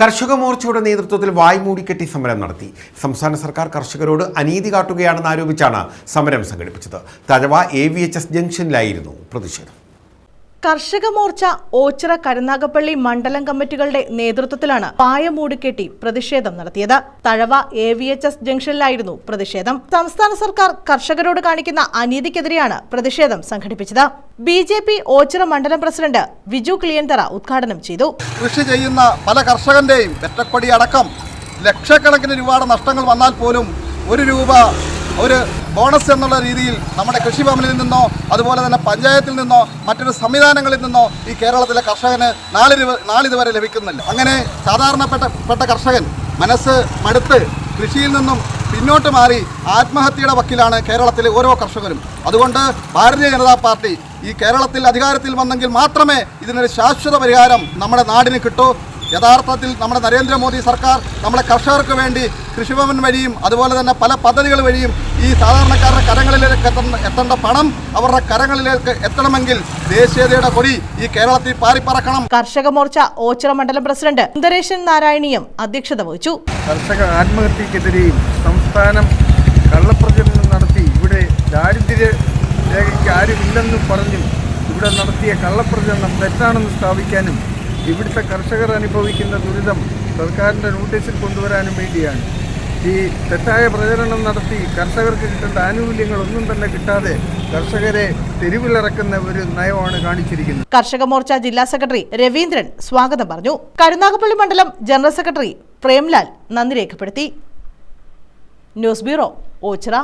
കർഷക മോർച്ചയുടെ നേതൃത്വത്തിൽ വായ്മൂടിക്കെട്ടി സമരം നടത്തി. സംസ്ഥാന സർക്കാർ കർഷകരോട് അനീതി കാട്ടുകയാണെന്ന് ആരോപിച്ചാണ് സമരം സംഘടിപ്പിച്ചത്. Thazhava A V H S ജംഗ്ഷനിലായിരുന്നു പ്രതിഷേധം. കർഷക മോർച്ച ഓച്ചിറ കരുനാഗപ്പള്ളി മണ്ഡലം കമ്മിറ്റികളുടെ നേതൃത്വത്തിലാണ് പായ പ്രതിഷേധം നടത്തിയത്. Thazhava A V H S ജംഗ്ഷനിലായിരുന്നു പ്രതിഷേധം. സംസ്ഥാന സർക്കാർ കർഷകരോട് കാണിക്കുന്ന അനീതിക്കെതിരെയാണ് പ്രതിഷേധം സംഘടിപ്പിച്ചത്. ബി ജെ പി ഓച്ചിറ മണ്ഡലം പ്രസിഡന്റ് വിജു ക്ലിയൻതറ ഉദ്ഘാടനം ചെയ്തു. കൃഷി ചെയ്യുന്ന പല കർഷകന്റെയും അടക്കം ലക്ഷക്കണക്കിന് രൂപയുടെ നഷ്ടങ്ങൾ വന്നാൽ പോലും ഒരു രൂപ ഒരു ബോണസ് എന്നുള്ള രീതിയിൽ നമ്മുടെ കൃഷി കൃഷിഭവനിൽ നിന്നോ അതുപോലെ തന്നെ പഞ്ചായത്തിൽ നിന്നോ മറ്റൊരു സംവിധാനങ്ങളിൽ നിന്നോ ഈ കേരളത്തിലെ കർഷകന് നാളിത് നാളിതുവരെ ലഭിക്കുന്നില്ല. അങ്ങനെ സാധാരണപ്പെട്ട പെട്ട കർഷകൻ മനസ്സ് മടുത്ത് കൃഷിയിൽ നിന്നും പിന്നോട്ട് മാറി ആത്മഹത്യയുടെ വക്കിലാണ് കേരളത്തിലെ ഓരോ കർഷകരും. അതുകൊണ്ട് ഭാരതീയ ജനതാ പാർട്ടി ഈ കേരളത്തിൽ അധികാരത്തിൽ വന്നെങ്കിൽ മാത്രമേ ഇതിനൊരു ശാശ്വത പരിഹാരം നമ്മുടെ നാടിന് കിട്ടൂ. യഥാർത്ഥത്തിൽ നമ്മുടെ നരേന്ദ്രമോദി സർക്കാർ നമ്മുടെ കർഷകർക്ക് വേണ്ടി കൃഷിഭവൻ വഴിയും അതുപോലെ തന്നെ പല പദ്ധതികൾ വഴിയും ഈ സാധാരണക്കാരുടെ കരങ്ങളിലേക്ക് എത്തേണ്ട എത്തേണ്ട പണം അവരുടെ കരങ്ങളിലേക്ക് എത്തണമെങ്കിൽ ദേശീയതയുടെ കൊടി ഈ കേരളത്തിൽ പാറിപ്പറക്കണം. കർഷക മോർച്ച ഓച്ചിറ മണ്ഡലം പ്രസിഡന്റ് സുന്ദരേശൻ നാരായണീയം അധ്യക്ഷത വഹിച്ചു. കർഷക ആത്മഹത്യക്കെതിരെയും സംസ്ഥാനം കള്ളപ്രചരണം നടത്തി. ഇവിടെ ദാരിദ്ര്യ രേഖയ്ക്ക് ആരുമില്ലെന്നും പറഞ്ഞും. ഇവിടെ നടത്തിയ കള്ളപ്രചരണം തെറ്റാണെന്ന് സ്ഥാപിക്കാനും ഇവിടുത്തെ കർഷകർ അനുഭവിക്കുന്ന ദുരിതം സർക്കാരിന്റെ നോട്ടീസിൽ കൊണ്ടുവരാനും വേണ്ടിയാണ്. ഈ തെറ്റായ പ്രചരണം നടത്തി കർഷകർക്ക് കിട്ടേണ്ട ആനുകൂല്യങ്ങളൊന്നും തന്നെ കിട്ടാതെ കർഷകരെ തെരുവിലിറക്കുന്ന ഒരു നയമാണ് കാണിച്ചിരിക്കുന്നത്. കർഷക മോർച്ച ജില്ലാ സെക്രട്ടറി രവീന്ദ്രൻ സ്വാഗതം പറഞ്ഞു. കരുനാഗപ്പള്ളി മണ്ഡലം ജനറൽ സെക്രട്ടറി പ്രേംലാൽ നന്ദി രേഖപ്പെടുത്തി. News bureau Ochira.